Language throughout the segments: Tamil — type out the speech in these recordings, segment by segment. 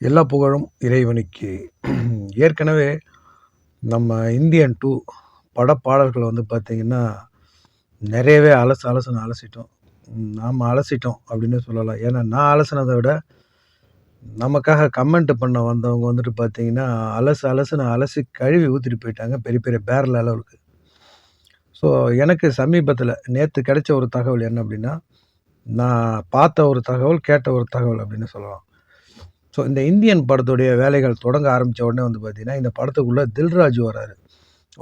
எல்லா புகழும் இறைவனுக்கு. ஏற்கனவே நம்ம இந்தியன் டூ படப்பாடல்களை வந்து பார்த்திங்கன்னா நிறையவே அலசு அலசுன்னு அலசிட்டோம். நாம் அலசிட்டோம் அப்படின்னு சொல்லலாம். ஏன்னா நான் அலசினதை விட நமக்காக கமெண்ட் பண்ண வந்தவங்க வந்துட்டு பார்த்தீங்கன்னா அலசு அலசுன்னு அலசி கழுவி ஊற்றிட்டு போயிட்டாங்க பெரிய பெரிய பேரல் அளவுக்கு. ஸோ எனக்கு சமீபத்தில் நேற்று கிடைச்ச ஒரு தகவல் என்ன அப்படின்னா நான் பார்த்த ஒரு தகவல் கேட்ட ஒரு தகவல் அப்படின்னு சொல்லலாம். ஸோ இந்த இந்தியன் படத்துடைய வேலைகள் தொடங்க ஆரம்பித்த உடனே வந்து பார்த்தீங்கன்னா இந்த படத்துக்குள்ளே தில்ராஜ் வராரு.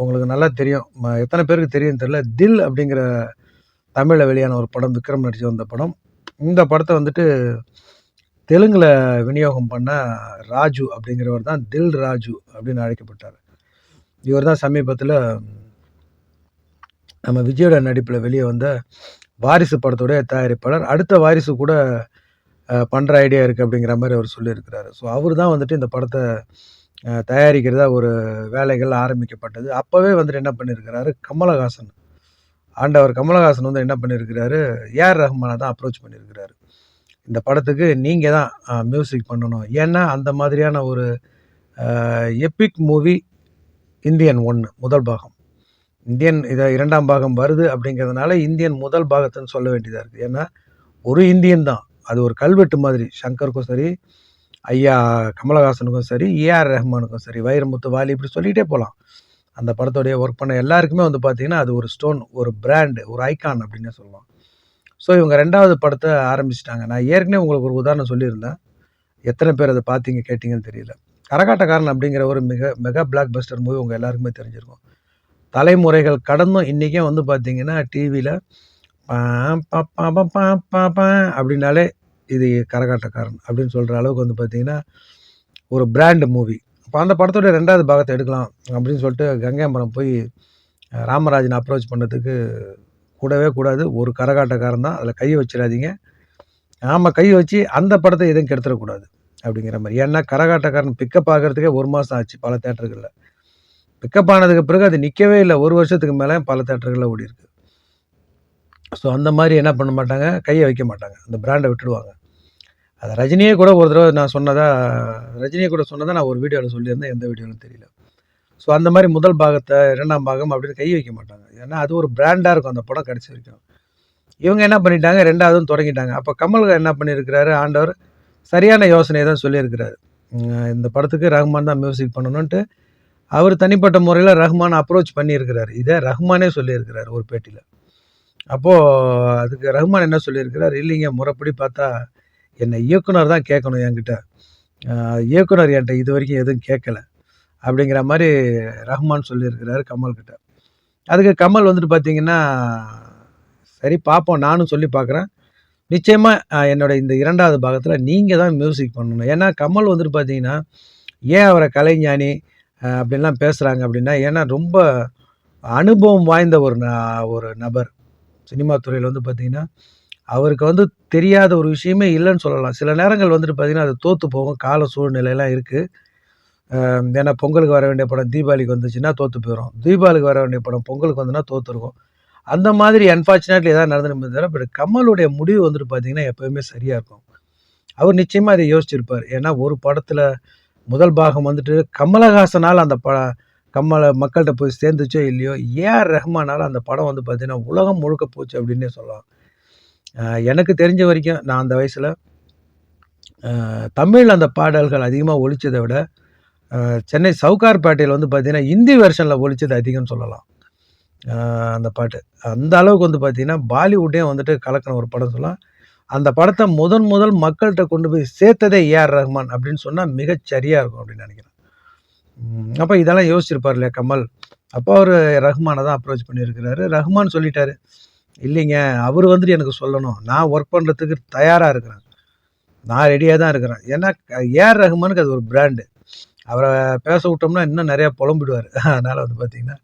உங்களுக்கு நல்லா தெரியும். எத்தனை பேருக்கு தெரியும் தெரியல. தில் அப்படிங்கிற தமிழில் வெளியான ஒரு படம் விக்ரம் நடிச்சு வந்த படம். இந்த படத்தை வந்துட்டு தெலுங்கில் விநியோகம் பண்ண ராஜு அப்படிங்கிறவர் தான் தில் ராஜு அப்படின்னு அழைக்கப்பட்டார். இவர் தான் சமீபத்தில் நம்ம விஜயோட நடிப்பில் வெளியே வந்த வாரிசு படத்துடைய தயாரிப்பாளர். அடுத்த வாரிசு கூட பண்ணுற ஐடியா இருக்குது அப்படிங்கிற மாதிரி அவர் சொல்லியிருக்கிறாரு. ஸோ அவர் தான் வந்துட்டு இந்த படத்தை தயாரிக்கிறதா ஒரு வேலைகள் ஆரம்பிக்கப்பட்டது. அப்போவே வந்துட்டு என்ன பண்ணியிருக்கிறாரு? கமலஹாசன். ஆண்டவர் கமலஹாசன் வந்து என்ன பண்ணியிருக்கிறாரு? ஏஆர் ரஹ்மானை தான் அப்ரோச் பண்ணியிருக்கிறாரு. இந்த படத்துக்கு நீங்கள் தான் மியூசிக் பண்ணணும். ஏன்னா அந்த மாதிரியான ஒரு எபிக் மூவி இந்தியன் ஒன்று முதல் பாகம். இந்தியன் இதை இரண்டாம் பாகம் வருது அப்படிங்கிறதுனால இந்தியன் முதல் பாகத்துன்னு சொல்ல வேண்டியதாக இருக்குது ஏன்னா ஒரு இந்தியன் தான். அது ஒரு கல்வெட்டு மாதிரி. சங்கருக்கும் சரி ஐயா கமலஹாசனுக்கும் சரி ஏஆர் ரஹ்மானுக்கும் சரி வைரமுத்து வாலி இப்படி சொல்லிகிட்டே போகலாம் அந்த படத்தோடைய ஒர்க் பண்ண எல்லாருக்குமே வந்து பார்த்தீங்கன்னா அது ஒரு ஸ்டோன் ஒரு பிராண்டு ஒரு ஐக்கான் அப்படின்னு சொல்லலாம். ஸோ இவங்க ரெண்டாவது படத்தை ஆரம்பிச்சிட்டாங்க. நான் ஏற்கனவே உங்களுக்கு ஒரு உதாரணம் சொல்லியிருந்தேன். எத்தனை பேர் அதை பார்த்தீங்க கேட்டிங்கன்னு தெரியல. கரகாட்டக்காரன் அப்படிங்கிற ஒரு மிக மெகா பிளாக் பஸ்டர் மூவி உங்கள் எல்லாருக்குமே தெரிஞ்சிருக்கும். தலைமுறைகள் கடந்தும் இன்றைக்கே வந்து பார்த்திங்கன்னா டிவியில் அப்படின்னாலே இது கரகாட்டக்காரன் அப்படின்னு சொல்கிற அளவுக்கு வந்து பார்த்தீங்கன்னா ஒரு பிராண்டு மூவி அப்போ அந்த படத்தோட ரெண்டாவது பாகத்தை எடுக்கலாம் அப்படின்னு சொல்லிட்டு கங்கையம்பரம் போய் ராமராஜனை ராமராஜன் அப்ரோச் பண்ணுறதுக்கு கூடவே கூடாது. ஒரு கரகாட்டக்காரன் தான். அதில் கை வச்சிடாதீங்க. ஆமாம் கை வச்சு அந்த படத்தை எதுவும் கெடுத்துடக்கூடாது அப்படிங்கிற மாதிரி. ஏன்னா கரகாட்டக்காரன் பிக்கப் ஆகிறதுக்கே ஒரு மாதம் ஆச்சு பல தேட்டர்களில் பிக்கப் ஆனதுக்கு பிறகு அது நிற்கவே இல்லை. ஒரு வருஷத்துக்கு மேலே பல தேட்டர்களில் ஓடி இருக்கு. ஸோ அந்த மாதிரி என்ன பண்ண மாட்டாங்க? கையை வைக்க மாட்டாங்க. அந்த பிராண்டை விட்டுடுவாங்க. அது ரஜினியே கூட ஒரு தடவை நான் சொன்னதாக ரஜினியை கூட சொன்னதாக நான் ஒரு வீடியோவில் சொல்லியிருந்தேன். எந்த வீடியோவில் தெரியல. ஸோ அந்த மாதிரி முதல் பாகத்தை இரண்டாம் பாகம் அப்படின்னு கை வைக்க மாட்டாங்க. ஏன்னா அது ஒரு பிராண்டாக இருக்கும். அந்த படம் கடைசி வரைக்கும். இவங்க என்ன பண்ணிட்டாங்க? ரெண்டாவதும் தொடங்கிட்டாங்க. அப்போ கமல் என்ன பண்ணியிருக்கிறாரு? ஆண்டவர் சரியான யோசனையை தான் சொல்லியிருக்கிறாரு. இந்த படத்துக்கு ரஹ்மான் தான் மியூசிக் பண்ணணுன்ட்டு அவர் தனிப்பட்ட முறையில் ரஹ்மான் அப்ரோச் பண்ணியிருக்கிறார். இதை ரஹ்மானே சொல்லியிருக்கிறார் ஒரு பேட்டியில். அப்போது அதுக்கு ரஹ்மான் என்ன சொல்லியிருக்கிறார்? இல்லைங்க முறைப்படி பார்த்தா என்னை இயக்குனர் தான் கேட்கணும் என்கிட்ட. இயக்குனர் என்கிட்ட இது வரைக்கும் எதுவும் கேட்கல. அப்படிங்கிற மாதிரி ரஹ்மான் சொல்லியிருக்கிறாரு கமல்கிட்ட அதுக்கு கமல் வந்துட்டு பார்த்தீங்கன்னா சரி பார்ப்போம் நானும் சொல்லி பார்க்குறேன். நிச்சயமாக என்னோட இந்த இரண்டாவது பாகத்தில் நீங்கள் தான் மியூசிக் பண்ணணும். ஏன்னா கமல் வந்துட்டு பார்த்தீங்கன்னா ஏன் அவரை கலைஞானி அப்படின்லாம் பேசுகிறாங்க அப்படின்னா ஏன்னா ரொம்ப அனுபவம் வாய்ந்த ஒரு ந- ஒரு நபர். சினிமா துறையில் வந்து பார்த்திங்கன்னா அவருக்கு வந்து தெரியாத ஒரு விஷயமே இல்லைன்னு சொல்லலாம். சில நேரங்கள் வந்துட்டு பார்த்தீங்கன்னா அது தோற்று போகும். கால சூழ்நிலையெல்லாம் இருக்குது ஏன்னா பொங்கலுக்கு வர வேண்டிய படம் தீபாவளிக்கு வந்துச்சுன்னா தோற்று போயிடும் தீபாவளிக்கு வர வேண்டிய படம் பொங்கலுக்கு வந்துன்னா தோற்றுருக்கும் அந்த மாதிரி அன்ஃபார்ச்சுனேட்லி எதாவது நடந்து தவிர பட் கமலுடைய முடிவு வந்துட்டு பார்த்தீங்கன்னா எப்போயுமே சரியாக இருக்கும். அவர் நிச்சயமாக அதை யோசிச்சிருப்பார். ஏன்னா ஒரு படத்தில் முதல் பாகம் வந்துட்டு கமலஹாசனால் அந்த ப கமலை மக்கள்கிட்ட போய் சேர்ந்துச்சோ இல்லையோ ஏஆர் ரஹ்மானால் அந்த படம் வந்து பார்த்திங்கன்னா உலகம் முழுக்க போச்சு அப்படின்னே சொல்லலாம். எனக்கு தெரிஞ்ச வரைக்கும் நான் அந்த வயசில் தமிழ் அந்த பாடல்கள் அதிகமாக ஒழிச்சதை விட சென்னை சென்னை சவுகார்பேட்டையில் வந்து பார்த்தீங்கன்னா ஹிந்தி வெர்ஷனில் ஒழிச்சது அதிகம்னு சொல்லலாம். அந்த பாட்டு. அந்த அளவுக்கு வந்து பார்த்திங்கன்னா பாலிவுட்டே வந்துட்டு கலக்கின ஒரு படம் சொல்லலாம். அந்த படத்தை முதன் முதல் மக்கள்கிட்ட கொண்டு போய் சேர்த்ததே ஏஆர் ரஹ்மான் அப்படின்னு சொன்னால் மிகச் சரியாக இருக்கும் அப்படின்னு நினைக்கிறேன். அப்போ இதெல்லாம் யோசிச்சிருப்பார் இல்லையா கமல்? அப்போ அவர் ரஹ்மானை தான் அப்ரோச் பண்ணியிருக்கிறாரு. ரஹ்மான் சொல்லிட்டாரு இல்லைங்க அவர் வந்துட்டு எனக்கு சொல்லணும். நான் ஒர்க் பண்ணுறதுக்கு தயாராக இருக்கிறேன். நான் ரெடியாக தான் இருக்கிறேன். ஏன்னா ஏஆர் ரஹ்மானுக்கு அது ஒரு பிராண்டு அவரை பேச விட்டோம்னா இன்னும் நிறையா புலம்பிடுவார். அதனால் வந்து பார்த்திங்கன்னா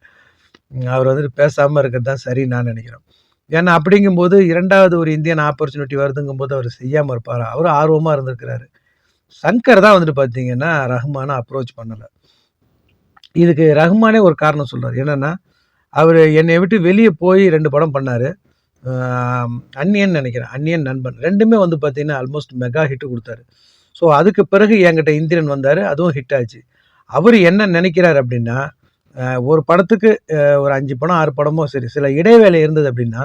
அவர் வந்துட்டு பேசாமல் இருக்கிறது தான் சரின்னு நான் நினைக்கிறேன். ஏன்னா அப்படிங்கும்போது இரண்டாவது ஒரு இந்தியன் ஆப்பர்ச்சுனிட்டி வருதுங்கும்போது அவர் செய்யாமல் இருப்பார்? அவர் ஆர்வமாக இருந்திருக்கிறாரு. சங்கர் தான் வந்துட்டு பார்த்தீங்கன்னா ரஹ்மானை அப்ரோச் பண்ணலை. இதுக்கு ரஹ்மானே ஒரு காரணம் சொல்கிறார் என்னென்னா அவர் என்னை விட்டு வெளியே போய் ரெண்டு படம் பண்ணார். அன்னியன் நினைக்கிறேன். அன்னியன் நண்பன். ரெண்டுமே வந்து பார்த்தீங்கன்னா ஆல்மோஸ்ட் மெகா ஹிட்டு கொடுத்தாரு. ஸோ அதுக்கு பிறகு என்கிட்ட இந்திரன் வந்தார். அதுவும் ஹிட் ஆச்சு. அவர் என்ன நினைக்கிறார் அப்படின்னா ஒரு படத்துக்கு ஒரு அஞ்சு படம் ஆறு படமோ சரி சில இடைவேளை இருந்தது அப்படின்னா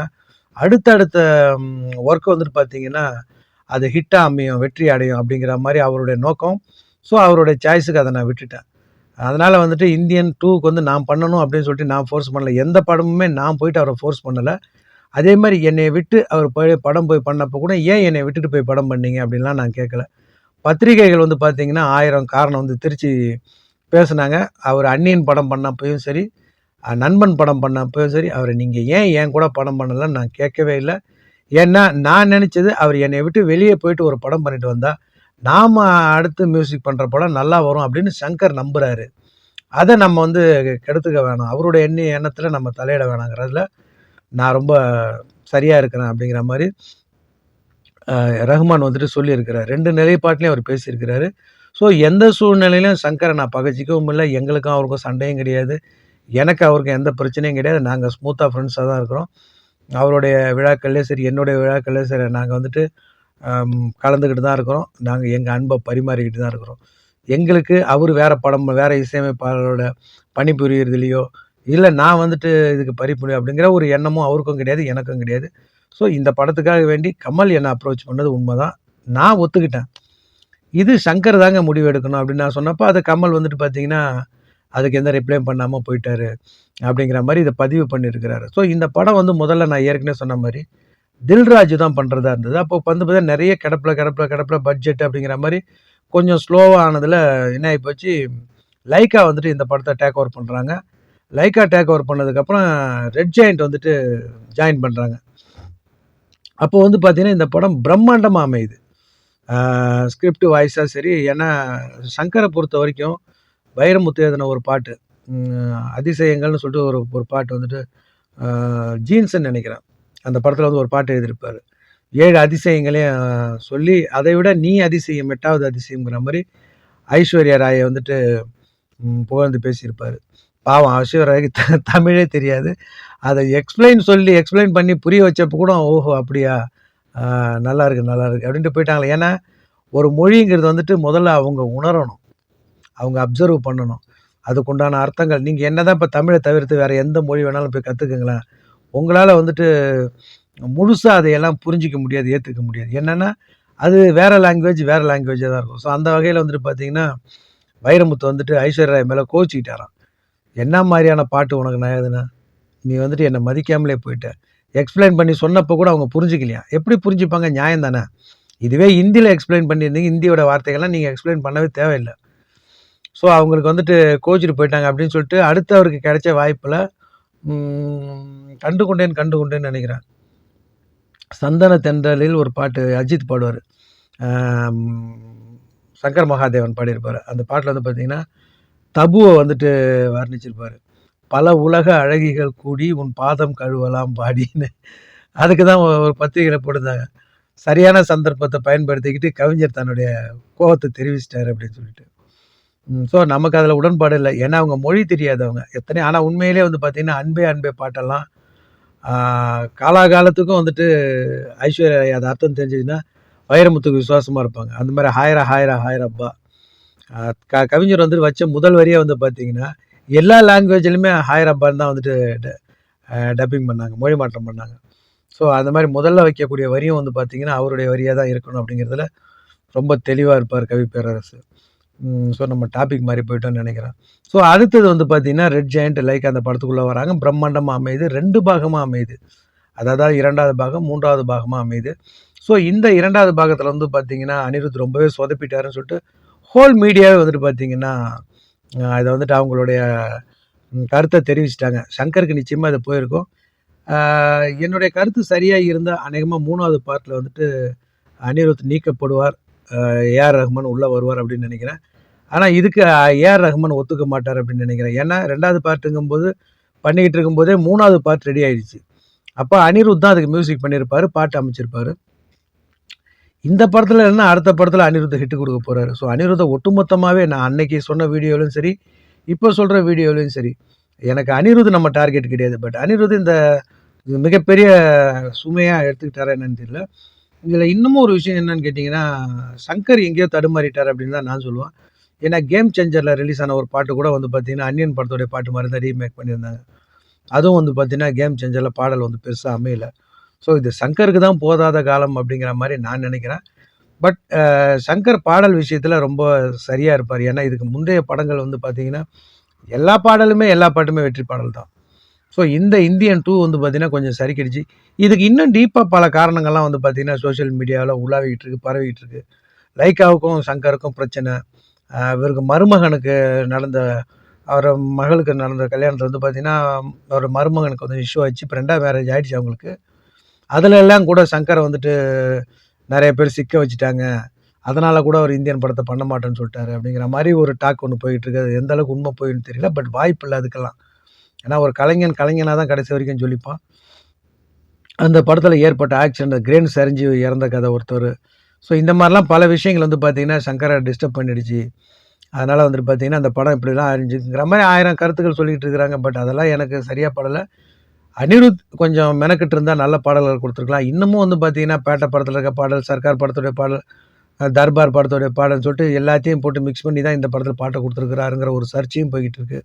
அடுத்தடுத்த ஒர்க் வந்துட்டு பார்த்தீங்கன்னா அது ஹிட்டாக அமையும் வெற்றி அடையும் அப்படிங்கிற மாதிரி அவருடைய நோக்கம். ஸோ அவருடைய சாய்ஸுக்கு அதை நான் விட்டுட்டேன். அதனால் வந்துட்டு இந்தியன் டூக்கு வந்து நான் பண்ணணும் அப்படின்னு சொல்லிட்டு நான் ஃபோர்ஸ் பண்ணல. எந்த படமுமே நான் போயிட்டு அவரை ஃபோர்ஸ் பண்ணலை. அதே மாதிரி என்னை விட்டு அவர் போய் படம் போய் பண்ணப்போ கூட ஏன் என்னை விட்டுட்டு போய் படம் பண்ணீங்க அப்படின்லாம் நான் கேட்கல பத்திரிகைகள் வந்து பார்த்திங்கன்னா ஆயிரம் காரணம் வந்து திருச்சி பேசுனாங்க. அவர் அன்னியன் படம் பண்ணப்பையும் சரி நண்பன் படம் பண்ணப்பையும் சரி அவரை நீங்கள் ஏன் என் கூட படம் பண்ணலன்னு நான் கேட்கவே இல்லை. ஏன்னா நான் நினச்சது அவர் என்னை விட்டு வெளியே போயிட்டு ஒரு படம் பண்ணிட்டு வந்தால் நாம் அடுத்து மியூசிக் பண்ணுற படம் நல்லா வரும் அப்படின்னு சங்கர் நம்புகிறாரு அதை நம்ம வந்து கெடுத்துக்க வேணாம். அவருடைய எண்ணி எண்ணத்தில் நம்ம தலையிட வேணாங்கிறதுல நான் ரொம்ப சரியாக இருக்கிறேன் அப்படிங்கிற மாதிரி ரஹ்மான் வந்துட்டு சொல்லியிருக்கிறார். ரெண்டு நிலைப்பாட்டிலையும் அவர் பேசியிருக்கிறாரு. ஸோ எந்த சூழ்நிலையிலும் சங்கரை நான் பகச்சிக்கவும் இல்லை. எங்களுக்கும் அவருக்கும் சண்டையும் கிடையாது. எனக்கு அவருக்கும் எந்த பிரச்சனையும் கிடையாது. நாங்கள் ஸ்மூத்தாக ஃப்ரெண்ட்ஸாக தான் இருக்கிறோம். அவருடைய விழாக்கள்லேயும் சரி என்னுடைய விழாக்கள்லேயும் சரி நாங்கள் வந்துட்டு கலந்துக்கிட்டு தான் இருக்கிறோம். நாங்கள் எங்கள் அன்பை பரிமாறிக்கிட்டு தான் இருக்கிறோம். எங்களுக்கு அவர் வேறு படம் வேறு இசையமைப்பாளரோட பணிபுரியறதுலையோ இல்லை நான் வந்துட்டு இதுக்கு பறிப்புரி அப்படிங்கிற ஒரு எண்ணமும் அவருக்கும் கிடையாது எனக்கும் கிடையாது. ஸோ இந்த படத்துக்காக வேண்டி கமல் என்னை அப்ரோச் பண்ணது உண்மைதான். நான் ஒத்துக்கிட்டேன். இது சங்கர் தாங்க முடிவு எடுக்கணும் அப்படின்னு நான் சொன்னப்போ அது கமல் வந்துட்டு பார்த்தீங்கன்னா அதுக்கு எந்த ரிப்ளையும் பண்ணாமல் போயிட்டாரு அப்படிங்கிற மாதிரி இதை பதிவு பண்ணியிருக்கிறாரு. ஸோ இந்த படம் வந்து முதல்ல நான் ஏற்கனவே சொன்ன மாதிரி தில்ராஜு தான் பண்ணுறதா இருந்தது. அப்போ வந்து பார்த்தா நிறைய கிடப்பில் கிடப்பில் கிடப்பில் பட்ஜெட் அப்படிங்கிற மாதிரி கொஞ்சம் ஸ்லோவாக ஆனதில் என்ன ஆகி போச்சு? லைக்கா வந்துட்டு இந்த படத்தை டேக் ஓவர் பண்ணுறாங்க லைக்கா டேக் ஓவர் பண்ணதுக்கப்புறம் ரெட் ஜாயிண்ட் வந்துட்டு ஜாயின் பண்ணுறாங்க அப்போ வந்து பார்த்திங்கன்னா இந்த படம் பிரம்மாண்டமாக அமையுது. ஸ்கிரிப்ட் வாய்ஸாக சரி ஏன்னா சங்கரை பொறுத்த வரைக்கும் வைரமுத்து எழுதின ஒரு பாட்டு அதிசயங்கள்னு சொல்லிட்டு ஒரு ஒரு பாட்டு வந்துட்டு ஜீன்ஸ்ன்னு நினைக்கிறேன். அந்த படத்தில் வந்து ஒரு பாட்டு எழுதியிருப்பார். ஏழு அதிசயங்களையும் சொல்லி அதை விட நீ அதிசயம் எட்டாவது அதிசயங்கிற மாதிரி ஐஸ்வர்யா ராயை வந்துட்டு புகழ்ந்து பேசியிருப்பார். பாவம் ஐஸ்வர்யாக்கு த தமிழே தெரியாது. அதை எக்ஸ்பிளைன் சொல்லி எக்ஸ்பிளைன் பண்ணி புரிய வச்சப்போ கூட ஓஹோ அப்படியா? நல்லாயிருக்கு நல்லா இருக்குது நல்லா அப்படின்ட்டு போயிட்டாங்களே. ஏன்னா ஒரு மொழிங்கிறது வந்துட்டு முதல்ல அவங்க உணரணும். அவங்க அப்சர்வ் பண்ணணும். அதுக்குண்டான அர்த்தங்கள். நீங்கள் என்ன தான் இப்போ தமிழை தவிர்த்து வேறு எந்த மொழி வேணாலும் போய் கற்றுக்குங்களேன் உங்களால் வந்துட்டு முழுசாக அதையெல்லாம் புரிஞ்சிக்க முடியாது ஏற்றுக்க முடியாது. என்னென்னா அது வேறு லாங்குவேஜ் வேறு லாங்குவேஜாக தான் இருக்கும். ஸோ அந்த வகையில் வந்துட்டு பார்த்தீங்கன்னா வைரமுத்து வந்துட்டு ஐஸ்வர்யா ராய் மேலே கோச்சிக்கிட்டாராம் என்ன மாதிரியான பாட்டு உனக்கு நான் எதுனா நீ வந்துட்டு என்னை மதிக்காமலே போயிட்ட. எக்ஸ்பிளைன் பண்ணி சொன்னப்போ கூட அவங்க புரிஞ்சுக்கலையா? எப்படி புரிஞ்சுப்பாங்க? நியாயம் தானே? இதுவே ஹிந்தியில் எக்ஸ்பிளைன் பண்ணியிருந்தீங்க. ஹிந்தியோட வார்த்தைகள்லாம் நீங்கள் எக்ஸ்பிளைன் பண்ணவே தேவையில்லை. ஸோ அவங்களுக்கு வந்துட்டு கோச்சிட்டு போயிட்டாங்க அப்படின்னு சொல்லிட்டு அடுத்து அவருக்கு கிடைச்ச வாய்ப்பில் கண்டு கொண்டேன் கண்டு கொண்டேன்னு நினைக்கிறேன். சந்தன தென்றலில் ஒரு பாட்டு அஜித் பாடுவார். சங்கர் மகாதேவன் பாடியிருப்பார். அந்த பாட்டில் வந்து பார்த்தீங்கன்னா தபுவை வந்துட்டு வர்ணிச்சிருப்பார். பல உலக அழகிகள் கூடி உன் பாதம் கழுவலாம் பாடின்னு. அதுக்கு தான் ஒரு பத்திரிகையில் போட்டிருந்தாங்க. சரியான சந்தர்ப்பத்தை பயன்படுத்திக்கிட்டு கவிஞர் தன்னுடைய கோபத்தை தெரிவிச்சிட்டாரு அப்படின்னு சொல்லிட்டு. ஸோ நமக்கு அதில் உடன்பாடு இல்லை. ஏன்னா அவங்க மொழி தெரியாதவங்க எத்தனை ஆனால் உண்மையிலே வந்து பார்த்திங்கன்னா அன்பே அன்பே பாட்டெல்லாம் காலாகாலத்துக்கும் வந்துட்டு ஐஸ்வர்யா அது அர்த்தம் தெரிஞ்சதுன்னா வைரமுத்துக்கு விசுவாசமாக இருப்பாங்க. அந்த மாதிரி ஹாயரா ஹாயரா ஹாயரப்பா. க கவிஞர் வந்து வச்ச முதல் வரியாக வந்து பார்த்தீங்கன்னா எல்லா லாங்குவேஜ்லையுமே ஹாயரப்பான்னு தான் வந்துட்டு டப்பிங் பண்ணாங்க மொழி மாற்றம் பண்ணாங்க. ஸோ அந்த மாதிரி முதல்ல வைக்கக்கூடிய வரியும் வந்து பார்த்தீங்கன்னா அவருடைய வரியாக தான் இருக்கணும் அப்படிங்கிறதுல ரொம்ப தெளிவாக இருப்பார் கவி பேரரசு ஸோ நம்ம டாபிக் மாதிரி போயிட்டோம்னு நினைக்கிறேன். ஸோ அடுத்தது வந்து பார்த்தீங்கன்னா ரெட் ஜெயண்ட் லைக் அந்த படத்துக்குள்ளே வராங்க. பிரம்மாண்டமாக அமையுது ரெண்டு பாகமாக அமையுது அதாவது இரண்டாவது பாகம் மூன்றாவது பாகமாக அமையுது ஸோ இந்த இரண்டாவது பாகத்தில் வந்து பார்த்தீங்கன்னா அனிருத் ரொம்பவே சொதப்பிட்டாருன்னு சொல்லிட்டு ஹோல் மீடியாவே வந்துட்டு பார்த்தீங்கன்னா அதை வந்துட்டு அவங்களுடைய கருத்தை தெரிவிச்சிட்டாங்க. சங்கருக்கு நிச்சயமாக அது போயிருக்கும். என்னுடைய கருத்து சரியாக இருந்தால் அநேகமாக மூணாவது பார்ட்டில் வந்துட்டு அனிருத் நீக்கப்படுவார். ஏஆர் ரஹ்மான் உள்ளே வருவார் அப்படின்னு நினைக்கிறேன். ஆனால் இதுக்கு ஏஆர் ரஹ்மான் ஒத்துக்க மாட்டார் அப்படின்னு நினைக்கிறேன். ஏன்னா ரெண்டாவது பார்ட்டுங்கும்போது பண்ணிக்கிட்டு இருக்கும்போதே மூணாவது பார்ட் ரெடி ஆயிடுச்சு. அப்போ அனிருத் தான் அதுக்கு மியூசிக் பண்ணியிருப்பார் பாட்டு அமைச்சிருப்பாரு. இந்த படத்தில் என்ன அடுத்த படத்தில் அனிருத் ஹிட் கொடுக்க போகிறாரு ஸோ அனிருத்தை ஒட்டுமொத்தமாகவே நான் அன்னைக்கு சொன்ன வீடியோலையும் சரி இப்போ சொல்கிற வீடியோலையும் சரி எனக்கு அனிருத் நம்ம டார்கெட் கிடையாது. பட் அனிருத் இந்த மிகப்பெரிய சுமையாக எடுத்துக்கிட்டாரா என்னன்னு தெரியல. இதில் இன்னமும் ஒரு விஷயம் என்னன்னு கேட்டிங்கன்னா சங்கர் எங்கேயோ தடுமாறிட்டார் அப்படின்னு தான் நான் சொல்லுவேன். ஏன்னா கேம் சேஞ்சரில் ரிலீஸ் ஆன ஒரு பாட்டு கூட வந்து பார்த்தீங்கன்னா அன்னியன் படத்துடைய பாட்டு மாதிரி தான் ரீமேக் பண்ணியிருந்தாங்க. அதுவும் வந்து பார்த்திங்கன்னா கேம் சேஞ்சரில் பாடல் வந்து பெருசாக அமையல. ஸோ இது சங்கருக்கு தான் போதாத காலம் அப்படிங்கிற மாதிரி நான் நினைக்கிறேன். பட் சங்கர் பாடல் விஷயத்தில் ரொம்ப சரியாக இருப்பார். ஏன்னா இதுக்கு முந்தைய படங்கள் வந்து பார்த்தீங்கன்னா எல்லா பாடலுமே எல்லா பாட்டுமே வெற்றி பாடல் தான். ஸோ இந்த இந்தியன் டூ வந்து பார்த்தீங்கன்னா கொஞ்சம் சரிக்கிடுச்சு இதுக்கு இன்னும் டீப்பாக பல காரணங்கள்லாம் வந்து பார்த்தீங்கன்னா சோஷியல் மீடியாவில் உலாவிக்கிட்டு இருக்கு பரவிக்கிட்டு இருக்கு. லைக்காவுக்கும் சங்கருக்கும் பிரச்சனை. இவருக்கு மருமகனுக்கு நடந்த அவரை மகளுக்கு நடந்த கல்யாணத்தில் வந்து பார்த்திங்கன்னா அவர் மருமகனுக்கு வந்து இஷ்யூ ஆச்சு. இப்போ ரெண்டாவது மேரேஜ் ஆகிடுச்சு அவங்களுக்கு. அதில் எல்லாம் கூட சங்கரை வந்துட்டு நிறைய பேர் சிக்க வச்சுட்டாங்க. அதனால் கூட அவர் இந்தியன் படத்தை பண்ண மாட்டேன்னு சொல்லிட்டாரு அப்படிங்கிற மாதிரி ஒரு டாக் ஒன்று போயிட்டுருக்கு அது எந்த அளவுக்கு உண்மை போயின்னு தெரியல. பட் வாய்ப்பு இல்லை அதுக்கெல்லாம். ஏன்னா ஒரு கலைஞன் கலைஞனாக தான் கடைசி வரைக்கும் சொல்லிப்பான் அந்த படத்தில் ஏற்பட்ட ஆக்சிடென்ட் கிரேன் சரிஞ்சு இறந்த கதை ஒருத்தர். ஸோ இந்த மாதிரிலாம் பல விஷயங்கள் வந்து பார்த்தீங்கன்னா சங்கரை டிஸ்டர்ப் பண்ணிடுச்சு. அதனால் வந்துட்டு பார்த்தீங்கன்னா அந்த படம் இப்படிலாம் அறிஞ்சுங்கிற மாதிரி ஆயிரம் கருத்துக்கள் சொல்லிகிட்டு இருக்கிறாங்க. பட் அதெல்லாம் எனக்கு சரியாக படலை. அனிருத் கொஞ்சம் மெனக்கிட்டு இருந்தால் நல்ல பாடல்கள் கொடுத்துருக்கலாம். இன்னமும் வந்து பார்த்தீங்கன்னா பேட்டை படத்தில் இருக்க பாடல் சர்க்கார் படத்துடைய பாடல் தர்பார் படத்துடைய பாடல்னு சொல்லிட்டு எல்லாத்தையும் போட்டு மிக்ஸ் பண்ணி தான் இந்த படத்தில் பாட்டை கொடுத்துருக்குறாருங்கிற ஒரு சர்ச்சையும் போய்கிட்டு இருக்குது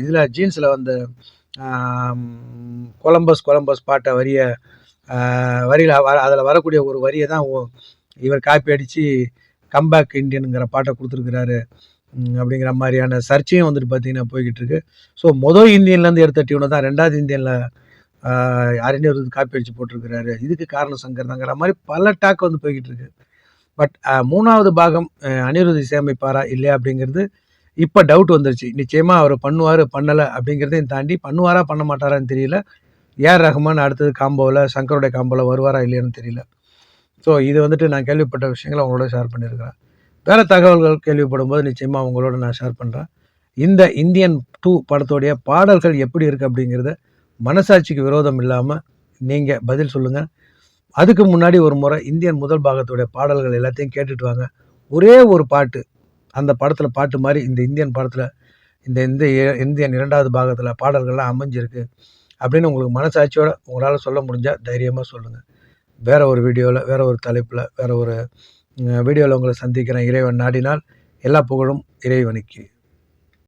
இதில் ஜீன்ஸில் வந்து கொலம்பஸ் கொலம்பஸ் பாட்டை வரிய வரியில் வர அதில் வரக்கூடிய ஒரு வரியை தான் இவர் காப்பி அடித்து கம்பேக் இண்டியனுங்கிற பாட்டை கொடுத்துருக்குறாரு. அப்படிங்கிற மாதிரியான சர்ச்சையும் வந்துட்டு பார்த்தீங்கன்னா போய்கிட்டு இருக்கு ஸோ மொதல் இந்தியன்லேருந்து எடுத்த டியூனை தான் ரெண்டாவது இந்தியனில் அறிஞர் வந்து காப்பி அடித்து போட்டிருக்கிறாரு. இதுக்கு காரணம் சங்கர் தாங்கிற மாதிரி பல டாக் வந்து போய்கிட்டு இருக்கு பட் மூணாவது பாகம் அனிருதி சேமிப்பாரா இல்லையா அப்படிங்கிறது இப்போ டவுட் வந்துருச்சு. நிச்சயமாக அவர் பண்ணுவார் பண்ணலை அப்படிங்கிறதையும் தாண்டி பண்ணுவாரா பண்ண மாட்டாரான்னு தெரியல. ஏஆர் ரஹ்மான் அடுத்தது காம்போவில் சங்கருடைய காம்போவில் வருவாரா இல்லையான்னு தெரியல. ஸோ இது வந்துட்டு நான் கேள்விப்பட்ட விஷயங்களை அவங்களோட ஷேர் பண்ணியிருக்கிறேன் வேறு தகவல்கள் கேள்விப்படும் போது நிச்சயமாக உங்களோட நான் ஷேர் பண்ணுறேன் இந்த இந்தியன் டூ படத்தோடைய பாடல்கள் எப்படி இருக்குது அப்படிங்கிறத மனசாட்சிக்கு விரோதம் இல்லாமல் நீங்கள் பதில் சொல்லுங்கள் அதுக்கு முன்னாடி ஒரு முறை இந்தியன் முதல் பாகத்துடைய பாடல்கள் எல்லாத்தையும் கேட்டுட்டு வாங்க. ஒரே ஒரு பாட்டு அந்த படத்தில் பாட்டு மாதிரி இந்த இந்தியன் படத்தில் இந்த இந்த இ- இந்தியன் இரண்டாவது பாகத்தில் பாடல்கள்லாம் அமைஞ்சிருக்கு அப்படின்னு உங்களுக்கு மனசாட்சியோட உங்களால் சொல்ல முடிஞ்சால் தைரியமாக சொல்லுங்கள் வேற ஒரு வீடியோவில் வேற ஒரு தலைப்பில் வேற ஒரு வீடியோவில் உங்களை சந்திக்கிறேன். இறைவன் நாடினால் எல்லா புகழும் இறைவனுக்கு.